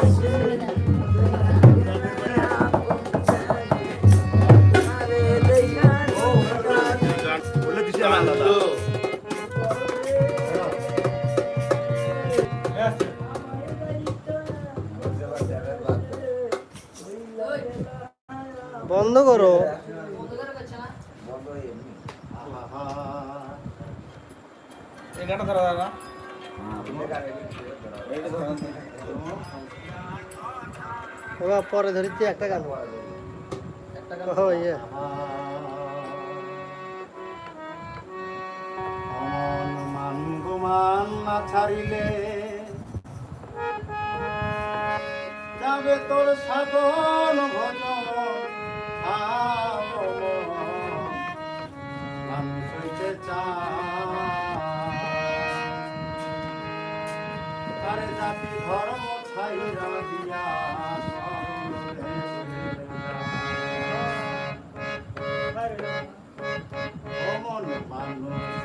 Yes. পরে ধরিতে একটা গান। ইয়ে। ছাড়িলে যাবে তোর সাধন ভজন মানুষ ধর্ম ছাই রাধি Mano, meu mano.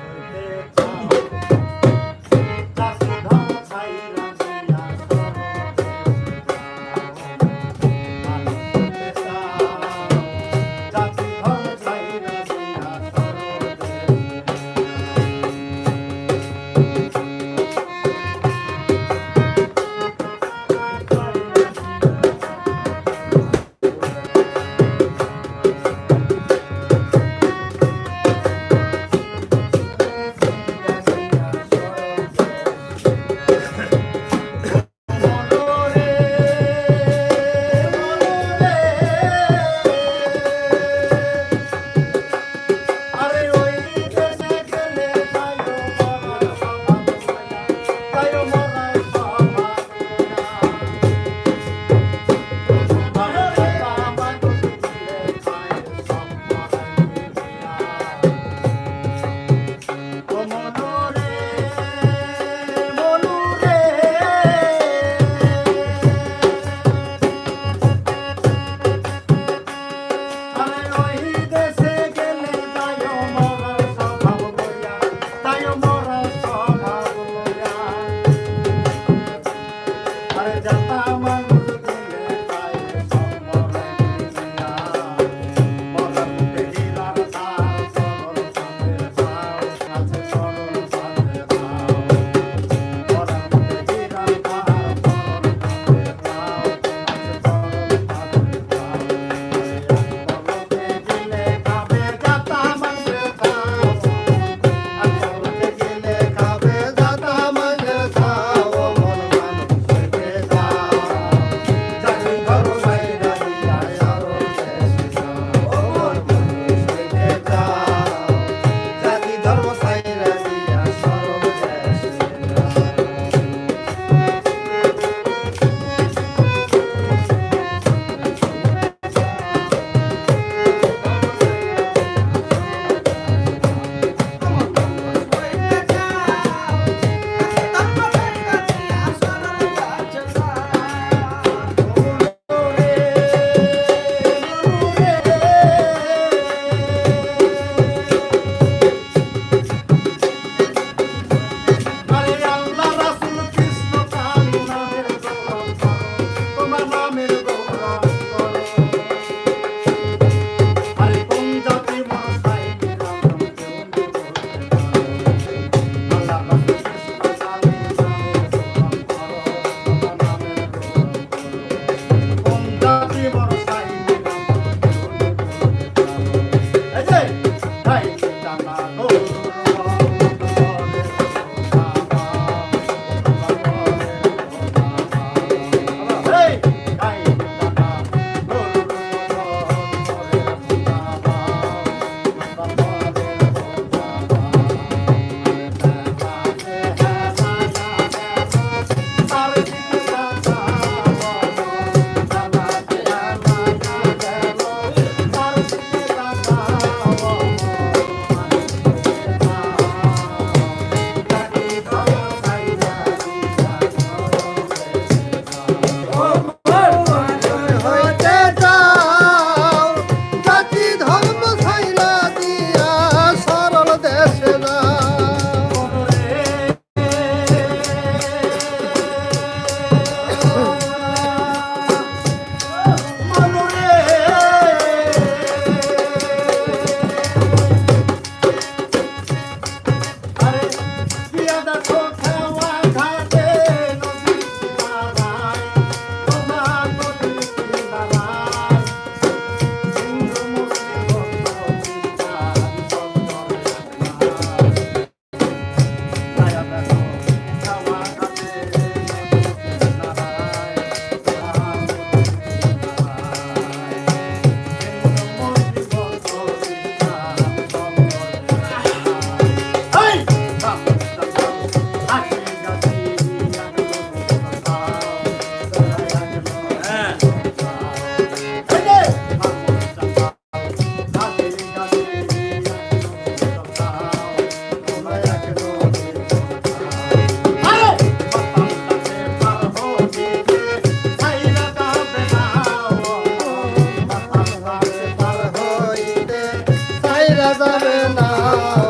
যাবে না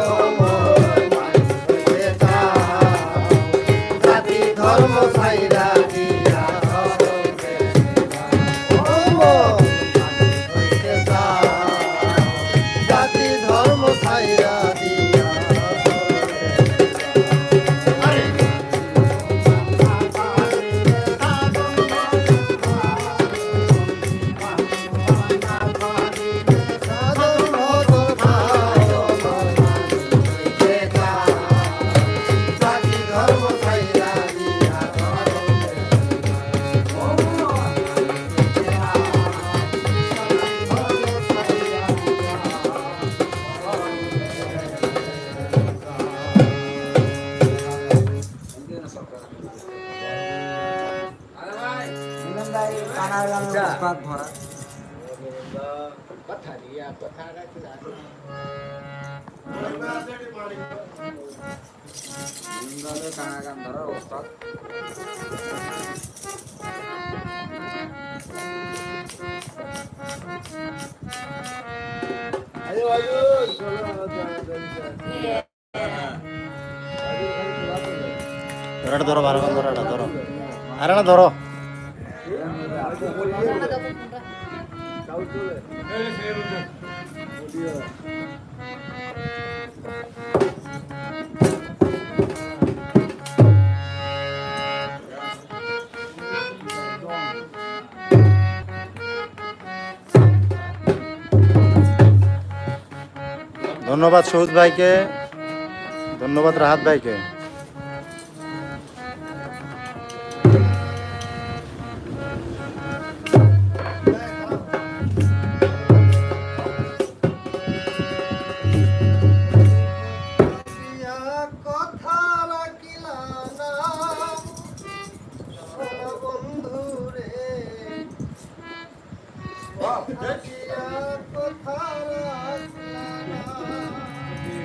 কথা দিয়া কথা রাখলা বৃন্দালে কানার গান ধরার উস্তাদ এটা ধন্যবাদ সৌদ ভাইকে ধন্যবাদ রাহাত ভাইকে।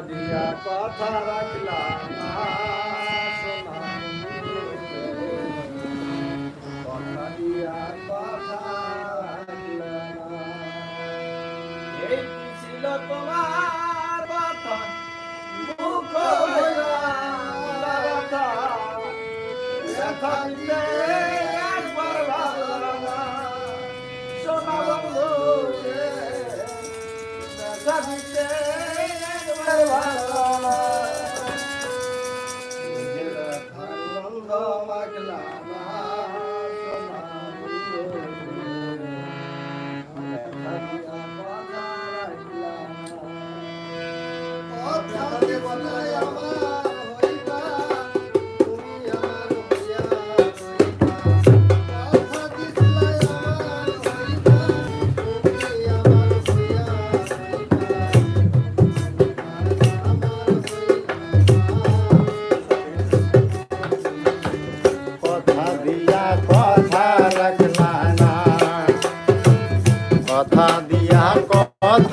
দিয়া কথা রাখলা না সোনা কথা দিয়া কথা এই ছিল তোমার মুখ কথা কথা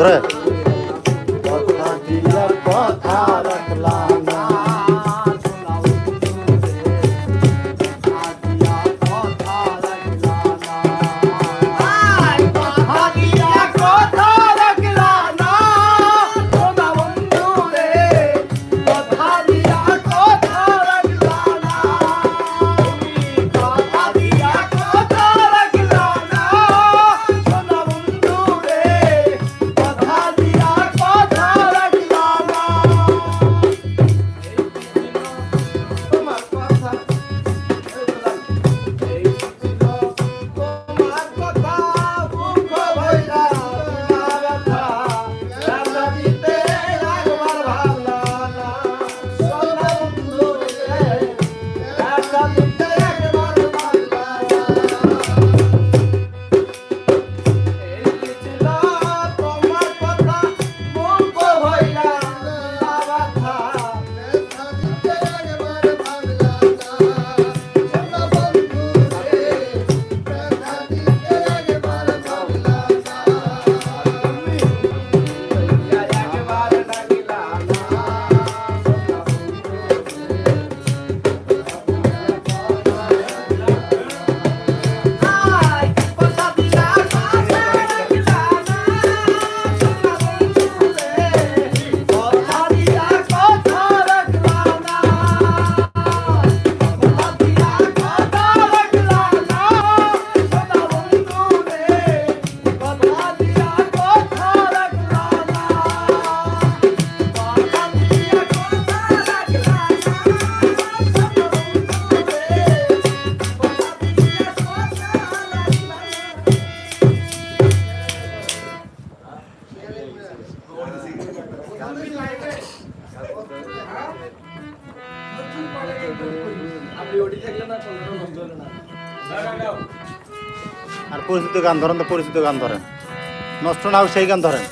ধরে কথা আর পরিচিত গান ধরেন তো পরিচিত গান ধরেন। নষ্ট না হোক সেই গান ধরেন।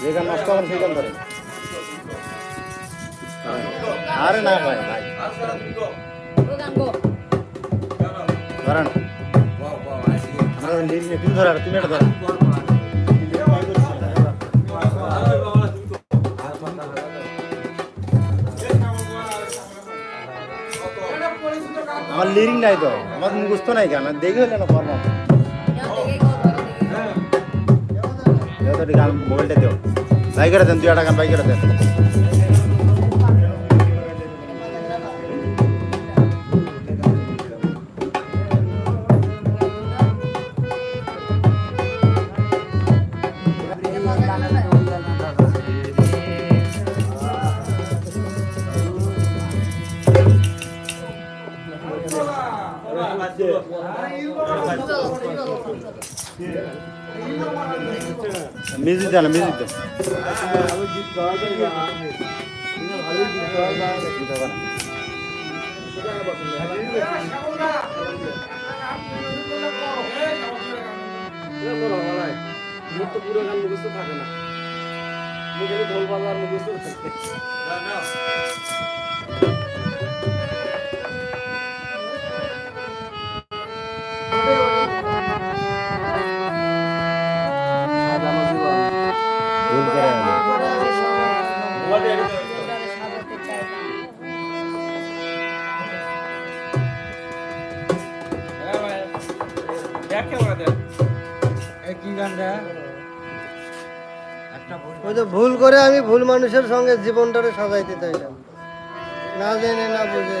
যে গান নষ্ট হবেন সেই গান ধরেন। আরে না ভাই ভাই। ধরেন। আমরা তুমি তুমি এটা ধরেন আমার লিরিং নাই তো, আমার মুখস্থ নাই কেন দেখে হলে না কর্ম দেও তো একটু গান, মোবাইলটা দেও। বাই করে দেন, দুই একটা গান বাই করে দেন। মিউজিক দেন মিউজিক দেন পুরো থাকে না। ওই তো ভুল করে আমি ভুল মানুষের সঙ্গে জীবনটারে সাজাইতে চাইলাম। না জেনে, না বুঝে।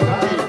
Amen.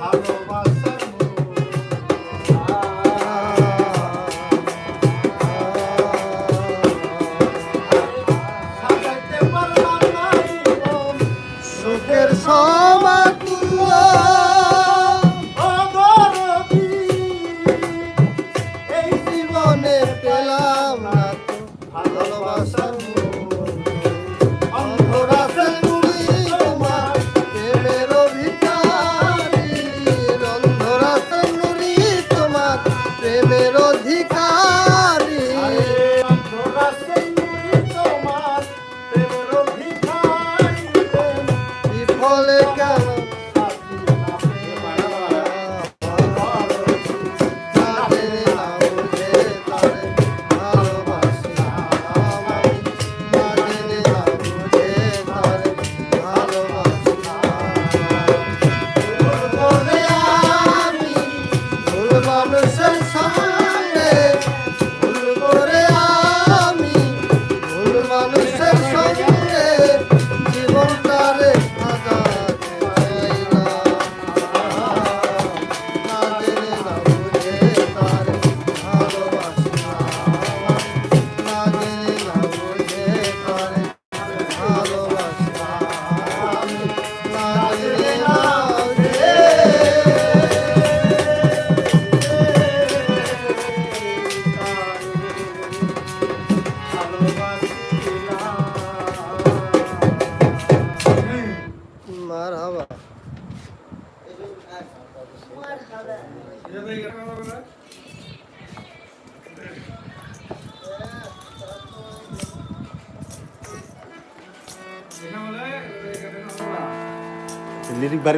ভালো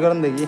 कर देगी